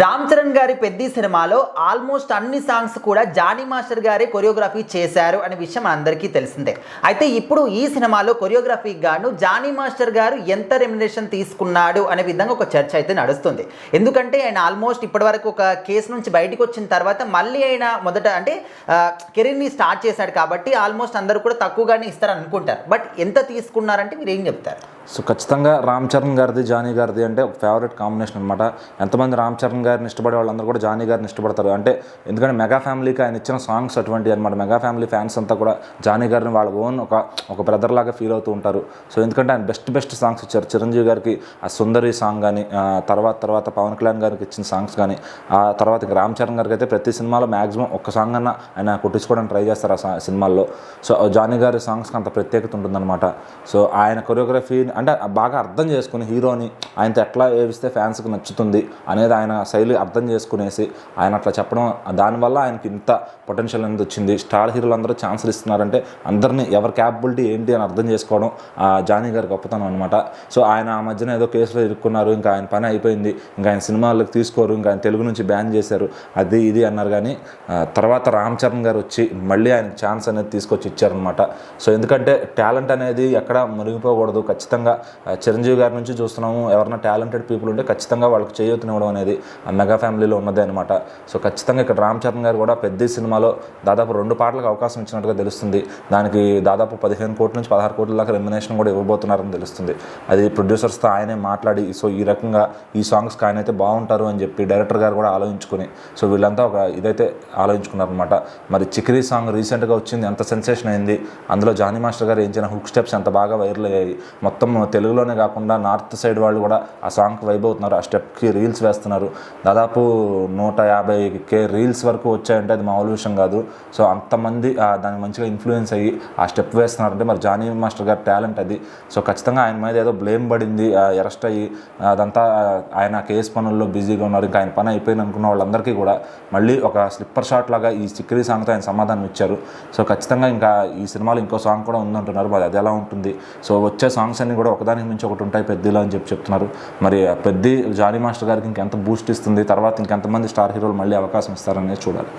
రామ్ చరణ్ గారి పెద్ద సినిమాలో ఆల్మోస్ట్ అన్ని సాంగ్స్ కూడా జానీ మాస్టర్ గారే కొరియోగ్రఫీ చేశారు అనే విషయం అందరికీ తెలిసిందే. అయితే ఇప్పుడు ఈ సినిమాలో కొరియోగ్రఫీకి గాను జానీ మాస్టర్ గారు ఎంత రెమినేషన్ తీసుకున్నాడు అనే విధంగా ఒక చర్చ అయితే నడుస్తుంది. ఎందుకంటే ఆయన ఆల్మోస్ట్ ఇప్పటివరకు ఒక కేసు నుంచి బయటకు వచ్చిన తర్వాత మళ్ళీ ఆయన మొదట అంటే కెరీర్ని స్టార్ట్ చేశాడు కాబట్టి ఆల్మోస్ట్ అందరూ కూడా తక్కువగానే ఇస్తారు అనుకుంటారు బట్ ఎంత తీసుకున్నారంటే మీరు ఏం చెప్తారు? సో ఖచ్చితంగా రామ్ చరణ్ గారిది జానీ గారిది అంటే ఒక ఫేవరెట్ కాంబినేషన్ అనమాట ఎంతమంది రామ్ చరణ్ గారిని ఇష్టపడే వాళ్ళందరూ కూడా జానీ గారిని ఇష్టపడతారు. అంటే ఎందుకంటే మెగా ఫ్యామిలీకి ఆయన ఇచ్చిన సాంగ్స్ అటువంటి అనమాట మెగా ఫ్యామిలీ ఫ్యాన్స్ అంతా కూడా జానీ గారిని వాళ్ళ ఓన్ ఒక ఒక బ్రదర్ లాగా ఫీల్ అవుతూ ఉంటారు. సో ఎందుకంటే ఆయన బెస్ట్ బెస్ట్ సాంగ్స్ ఇచ్చారు. చిరంజీవి గారికి ఆ సుందరి సాంగ్ కానీ తర్వాత తర్వాత పవన్ కళ్యాణ్ గారికి ఇచ్చిన సాంగ్స్ కానీ ఆ తర్వాత రామ్ చరణ్ గారికి అయితే ప్రతి సినిమాలో మ్యాక్సిమం ఒక్క సాంగ్ అన్న ఆయన కొట్టించుకోవడానికి ట్రై చేస్తారు ఆ సినిమాల్లో. సో జానీ గారి సాంగ్స్కి అంత ప్రత్యేకత ఉంటుందన్నమాట. సో ఆయన కొరియోగ్రఫీ అంటే బాగా అర్థం చేసుకుని హీరోని ఆయనతో ఎట్లా ఏవిస్తే ఫ్యాన్స్కి నచ్చుతుంది అనేది ఆయన శైలి అర్థం చేసుకునేసి ఆయన అట్లా చెప్పడం దానివల్ల ఆయనకి ఇంత పొటెన్షియల్ అనేది వచ్చింది. స్టార్ హీరోలు అందరూ ఛాన్సులు ఇస్తున్నారంటే అందరినీ ఎవరి క్యాపబిలిటీ ఏంటి అని అర్థం చేసుకోవడం ఆ జానీ గారి గొప్పతనం అనమాట సో ఆయన ఆ మధ్యన ఏదో కేసులో ఇరుక్కున్నారు ఇంకా ఆయన పని అయిపోయింది ఇంకా ఆయన సినిమాలకు తీసుకోరు ఇంకా ఆయన తెలుగు నుంచి బ్యాన్ చేశారు అది ఇది అన్నారు కానీ తర్వాత రామ్ చరణ్ గారు వచ్చి మళ్ళీ ఆయన ఛాన్స్ అనేది తీసుకొచ్చి ఇచ్చారనమాట సో ఎందుకంటే టాలెంట్ అనేది ఎక్కడ మునిగిపోకూడదు ఖచ్చితంగా ఖచ్చితంగా చిరంజీవి గారి నుంచి చూస్తున్నాము. ఎవరైనా టాలెంటెడ్ పీపుల్ ఉంటే ఖచ్చితంగా వాళ్ళకి చేయొత్తునివ్వడం అనేది ఆ మెగా ఫ్యామిలీలో ఉన్నదే అనమాట సో ఖచ్చితంగా ఇక్కడ రామ్ చరణ్ గారు కూడా పెద్ద సినిమాలో దాదాపు రెండు పాటలకు అవకాశం ఇచ్చినట్టుగా తెలుస్తుంది. దానికి దాదాపు పదిహేను కోట్ల నుంచి పదహారు కోట్ల దాకా రెమ్యునేషన్ కూడా ఇవ్వబోతున్నారని తెలుస్తుంది. అది ప్రొడ్యూసర్స్తో ఆయనే మాట్లాడి సో ఈ రకంగా ఈ సాంగ్స్కి ఆయన అయితే బాగుంటారు అని చెప్పి డైరెక్టర్ గారు కూడా ఆలోచించుకుని సో వీళ్ళంతా ఒక ఇదైతే ఆలోచించుకున్నారనమాట మరి చిక్రీ సాంగ్ రీసెంట్గా వచ్చింది ఎంత సెన్సేషన్ అయింది? అందులో జానీ మాస్టర్ గారు ఏంచిన హుక్ స్టెప్స్ ఎంత బాగా వైరల్ అయ్యాయి? మొత్తం తెలుగులోనే కాకుండా నార్త్ సైడ్ వాళ్ళు కూడా ఆ సాంగ్కి వైబ్ అవుతున్నారు. ఆ స్టెప్కి రీల్స్ వేస్తున్నారు. దాదాపు నూట యాభై కే రీల్స్ వరకు వచ్చాయంటే అది మామూలు విషయం కాదు. సో అంతమంది ఆ, దానికి మంచిగా ఇన్ఫ్లుయెన్స్ అయ్యి ఆ స్టెప్ వేస్తున్నారంటే మరి జానీ మాస్టర్ గారి టాలెంట్ అది. సో ఖచ్చితంగా ఆయన మీద ఏదో బ్లేమ్ పడింది అరెస్ట్ అయ్యి అదంతా ఆయన కేసు పనుల్లో బిజీగా ఉన్నారు. ఇంకా ఆయన పని అయిపోయింది అనుకున్న వాళ్ళందరికీ కూడా మళ్ళీ ఒక స్లిప్పర్ షాట్ లాగా ఈ సిక్కిరీ సాంగ్తో ఆయన సమాధానం ఇచ్చారు. సో ఖచ్చితంగా ఇంకా ఈ సినిమాలో ఇంకో సాంగ్ కూడా ఉందంటున్నారు. మరి అది ఎలా ఉంటుంది? సో వచ్చే సాంగ్స్ అన్ని కూడా ఒకదానికి మించి ఒకటి ఉంటాయి పెద్దలో అని చెప్పి చెప్తున్నారు. మరి పెద్ద జానీ మాస్టర్ గారికి ఇంకెంత బూస్ట్ ఇస్తుంది? తర్వాత ఇంకెంతమంది స్టార్ హీరోలు మళ్ళీ అవకాశం ఇస్తారనేది చూడాలి.